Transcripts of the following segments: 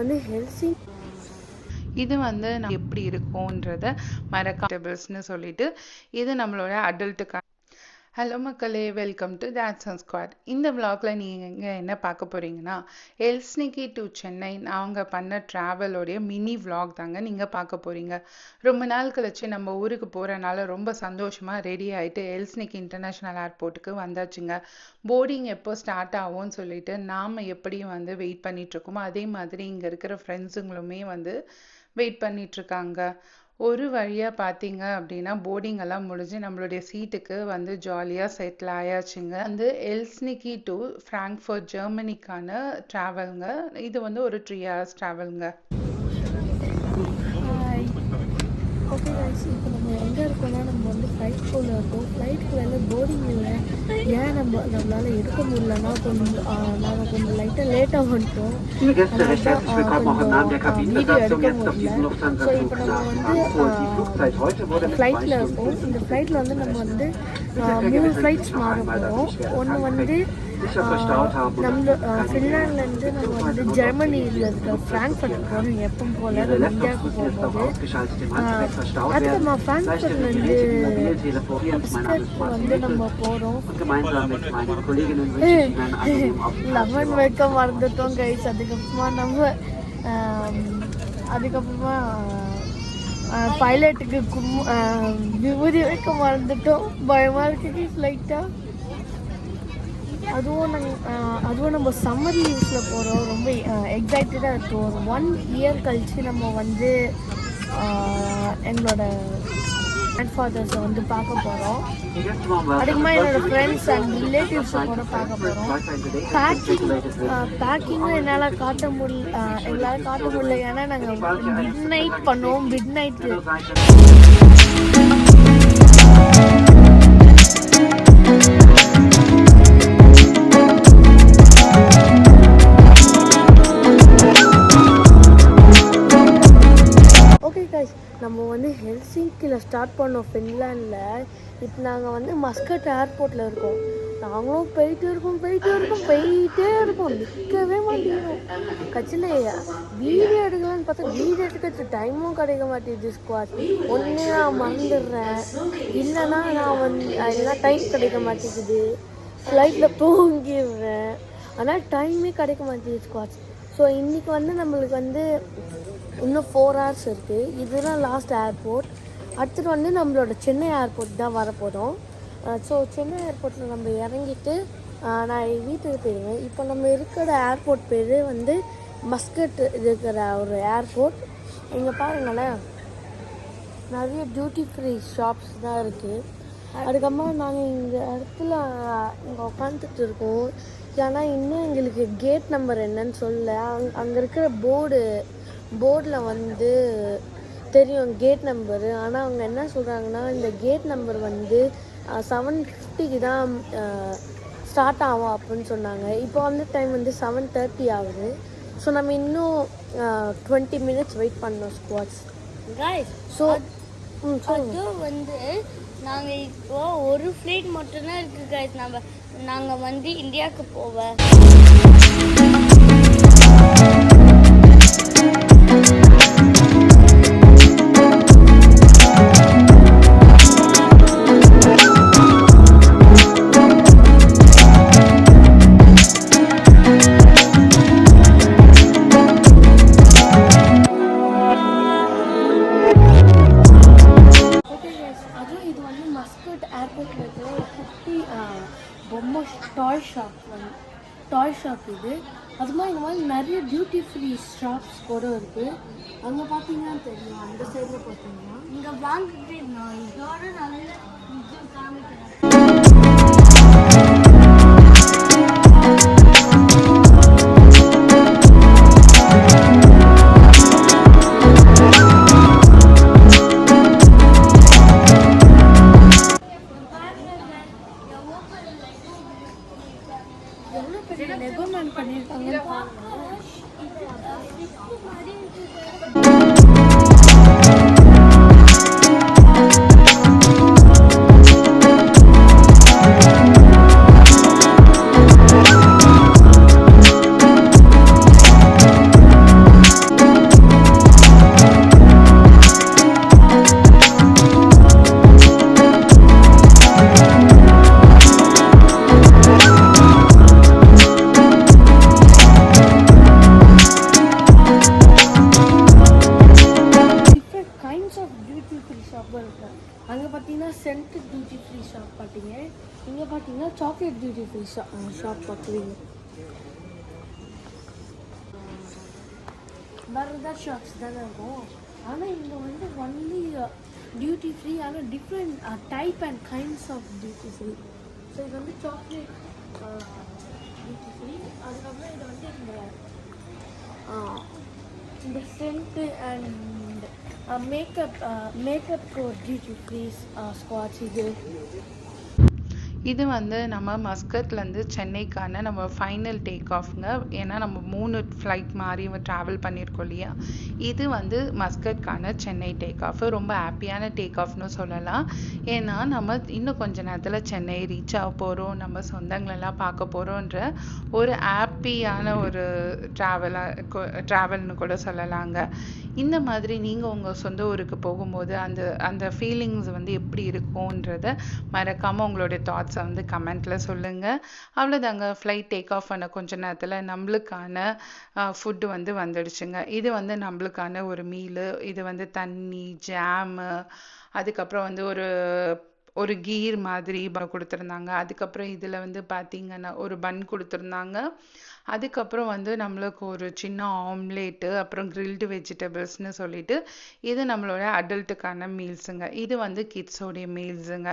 வந்து ஹெல்த்தி இது வந்து நம்ம எப்படி இருக்கும்ன்றத மறக்காபிள்ஸ்னு சொல்லிட்டு இது நம்மளோட அடல்ட்டுக்கான ஹலோ மக்களே. Welcome to dads and squad இந்த விளாகில் நீங்கள் என்ன பார்க்க போகிறீங்கன்னா எல்ஸ்னிக்கி டு சென்னை நாங்கள் பண்ண ட்ராவலோடைய மினி விளாக் தாங்க நீங்கள் பார்க்க போகிறீங்க ரொம்ப நாள் கழிச்சு நம்ம ஊருக்கு போகிறனால ரொம்ப சந்தோஷமாக ரெடி ஆகிட்டு எல்ஸ்னிக்கி இன்டர்நேஷ்னல் ஏர்போர்ட்டுக்கு வந்தாச்சுங்க. போர்டிங் எப்போ ஸ்டார்ட் ஆகும்னு சொல்லிட்டு நாம் எப்படி வந்து வெயிட் பண்ணிகிட்ருக்கோமோ அதே மாதிரி இங்கே இருக்கிற ஃப்ரெண்ட்ஸுங்களுமே வந்து வெயிட் பண்ணிகிட்ருக்காங்க ஒரு வழியாக பார்த்தீங்க அப்படின்னா போர்டிங் எல்லாம் முடிஞ்சு நம்மளுடைய சீட்டுக்கு வந்து ஜாலியாக செட்டில் ஆயாச்சுங்க. வந்து எல்ஸ்னிக்கி டு ஃப்ராங்க்ஃபர்ட் ஜெர்மனிக்கான ட்ராவலுங்க இது வந்து ஒரு த்ரீ ஹவர்ஸ் ட்ராவலுங்க ஓகே இப்போ நம்ம எங்கே இருக்கோம்னா நம்ம வந்து ஃப்ளைட் போல இருக்கோம். ஃப்ளைட்டுக்குள்ள போர்டிங் இல்லை. ஏன் நம்ம நம்மளால் எடுக்க முடியலன்னா கொஞ்சம் நாங்கள் கொஞ்சம் லைட்டாக லேட்டாக வந்துட்டோம். Der வீடியோ எடுக்க முடியல. ஸோ இப்போ நம்ம வந்து ஃப்ளைட்டில் இருக்கோம். இந்த ஃப்ளைட்டில் வந்து நம்ம வந்து மூணு ஃப்ளைட்ஸ் மாற போகிறோம் ஒன்று வந்து நம்மளோட ஃபின்லாண்ட்லேருந்து நம்ம வந்து ஜெர்மனியில் இருக்கிற ஃப்ராங்க்ஃபர்ட் போகணும் எப்போ போல் இந்தியாவுக்கு போகும்போது அது நம்ம ஃப்ராங்க்ஃபர்ட்லேருந்து வந்து நம்ம போகிறோம் லெமன் வைக்க மறந்துட்டோம் கைஸ் அதுக்கப்புறமா நம்ம அதுக்கப்புறமா பைலட்டுக்கு கும் விபூதி வைக்க மறந்துட்டோம் பயமாக இருக்குது ஃப்ளைட்டாக அதுவும் நாங்கள் அதுவும் நம்ம சம்மர் லீவ்ஸில் போகிறோம் ரொம்ப எக்ஸைட்டடாக இருக்கும். ஒரு ஒன் இயர் கழித்து நம்ம வந்து எங்களோட கிராண்ட் ஃபாதர்ஸை வந்து பார்க்க போகிறோம் அதிகமாக என்னோடய என்னோட ஃப்ரெண்ட்ஸ் அண்ட் ரிலேட்டிவ்ஸை கூட பார்க்க போகிறோம் பேக்கிங் பேக்கிங்கும் என்னால் காட்ட முடியல எங்களால் காட்ட முடியல. ஏன்னா நாங்கள் மிட் நைட் பண்ணுவோம். மிட் நைட்டு நாங்கள் வந்து ஹெல்சிங்கியில் ஸ்டார்ட் பண்ணோம் ஃபின்லாண்டில். இப்போ நாங்கள் வந்து மஸ்கட் ஏர்போர்ட்டில் இருக்கோம். நாங்களும் போயிட்டு இருக்கோம் போயிட்டு இருக்கோம் போயிட்டே இருக்கோம். நிற்கவே மாட்டேங்கிறோம் கட்சியில் வீடியோ எடுக்கலாம்னு பார்த்தா வீடியோ எடுக்கிறதுக்கு டைமும் கிடைக்க மாட்டேங்குது ஸ்குவாட் ஒன்று நான் மறந்துடுறேன். இல்லைன்னா நான் வந்து இல்லைன்னா டைம் கிடைக்க மாட்டேங்குது. ஃப்ளைட்டில் தூங்கிடுறேன். ஆனால் டைமே கிடைக்க மாட்டேங்குது ஸ்குவாட் ஸோ இன்றைக்கி வந்து நம்மளுக்கு வந்து இன்னும் ஃபோர் ஹவர்ஸ் இருக்குது இதுதான் லாஸ்ட் ஏர்போர்ட் அடுத்தது வந்து நம்மளோட சென்னை ஏர்போர்ட் தான் வரப்போகிறோம் ஸோ சென்னை ஏர்போர்ட்டில் நம்ம இறங்கிட்டு நான் வீட்டுக்கு போயிடுவேன் இப்போ நம்ம இருக்கிற ஏர்போர்ட் பேர் வந்து மஸ்கட் இருக்கிற ஒரு ஏர்போர்ட் இங்கே பாருங்களேன். நிறைய டியூட்டி ஃப்ரீ ஷாப்ஸ் தான் இருக்குது அதுக்கப்புறமா நாங்கள் இந்த இடத்துல இங்கே உட்காந்துட்டு இருக்கோம். ஏன்னா இன்னும் எங்களுக்கு கேட் நம்பர் என்னன்னு சொல்லலை. அங் அங்கே இருக்கிற போர்டு போர்டில் வந்து தெரியும் கேட் நம்பரு. ஆனால் அவங்க என்ன சொல்கிறாங்கன்னா இந்த கேட் நம்பர் வந்து செவன் ஃபிஃப்டிக்கு தான் ஸ்டார்ட் ஆகும் அப்படின்னு சொன்னாங்க. இப்போ வந்து டைம் வந்து செவன் தேர்ட்டி ஆகுது. ஸோ நம்ம இன்னும் டுவெண்ட்டி மினிட்ஸ் வெயிட் பண்ணோம் ஸ்குவாட்ஸ் ஸோ அதுவும் வந்து நாங்கள் இப்போ ஒரு ஃப்ளைட் மட்டும்தான் இருக்கு காய்ஸ் நம்ம நாங்கள் வந்து இந்தியாவுக்கு போவேன் எஸ் இது வந்து மஸ்கட் ஏர்போர்ட்டில் இருக்கிற ஒரு குட்டி பொம்மை டாய் ஷாப் வந்து டாய் ஷாப் இது. அது மாதிரி இந்த மாதிரி நிறைய டியூட்டி ஃப்ரீ ஷாப்ஸ் கூட இருக்குது அங்கே பார்த்தீங்கன்னா தெரியும் அந்த சைடில் பார்த்தீங்கன்னா இங்கே வாங்கிட்டு நான் இதோட நல்ல இது காமிக்கிறேன். சென்ட் பியூட்டி ஃப்ரீ ஷாப் பார்த்தீங்க இங்கே பார்த்தீங்கன்னா சாக்லேட் டியூட்டி ஃப்ரீ ஷாப் பார்க்குறீங்க வேறு ஷாப்ஸ் தானே இருக்கும். ஆனால் இங்கே வந்து ஒன்லி டியூட்டி ஃப்ரீ ஆனால் different type and kinds of duty free so இது வந்து சாக்லேட் டியூட்டி ஃப்ரீ அதுக்கப்புறம் இது வந்து இந்த இந்த scent and Uh, makeup makeup uh, code, did you please, uh, Squad Tiger? இது வந்து நம்ம மஸ்கட்லேருந்து சென்னைக்கான நம்ம ஃபைனல் டேக் ஆஃப்ங்க ஏன்னா நம்ம மூணு ஃப்ளைட் மாதிரி ட்ராவல் பண்ணியிருக்கோம் இல்லையா? இது வந்து மஸ்கட்கான சென்னை டேக் ஆஃப் ரொம்ப ஹாப்பியான டேக் ஆஃப்னு சொல்லலாம். ஏன்னா நம்ம இன்னும் கொஞ்ச நேரத்தில் சென்னை ரீச் ஆக போகிறோம் நம்ம சொந்தங்களெல்லாம் பார்க்க போகிறோன்ற ஒரு ஹாப்பியான ஒரு ட்ராவலாக ட்ராவல்னு கூட சொல்லலாங்க. இந்த மாதிரி நீங்கள் உங்கள் சொந்த ஊருக்கு போகும்போது அந்த அந்த ஃபீலிங்ஸ் வந்து எப்படி இருக்கும்ன்றத மறக்காமல் உங்களுடைய தாட்ஸ் வந்து கமெண்ட்டில் சொல்லுங்கள் அவ்வளோதாங்க ஃப்ளைட் டேக் ஆஃப் பண்ண கொஞ்ச நேரத்தில் நம்மளுக்கான ஃபுட்டு வந்து வந்துடுச்சுங்க. இது வந்து நம்மளுக்கான ஒரு மீலு இது வந்து தண்ணி ஜாமு அதுக்கப்புறம் வந்து ஒரு ஒரு கீர் மாதிரி கொடுத்துருந்தாங்க. அதுக்கப்புறம் இதில் வந்து பார்த்தீங்கன்னா ஒரு பன் கொடுத்துருந்தாங்க. அதுக்கப்புறம் வந்து நம்மளுக்கு ஒரு சின்ன ஆம்லேட்டு அப்புறம் கிரில்டு வெஜிடபிள்ஸ்னு சொல்லிட்டு இது நம்மளோட அடல்ட்டுக்கான மீல்ஸுங்க இது வந்து கிட்ஸோடைய மீல்ஸுங்க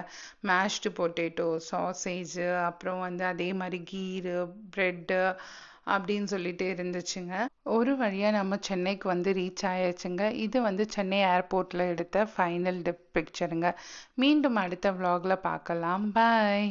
மேஷ்டு பொட்டேட்டோ சாசேஜு அப்புறம் வந்து அதே மாதிரி கீரு ப்ரெட்டு அப்படின்னு சொல்லிட்டு இருந்துச்சுங்க. ஒரு வழியாக நம்ம சென்னைக்கு வந்து ரீச் ஆயாச்சுங்க. இது வந்து சென்னை ஏர்போர்ட்டில் எடுத்த ஃபைனல் பிக்சருங்க மீண்டும் அடுத்த வ்ளாகில் பார்க்கலாம். பாய்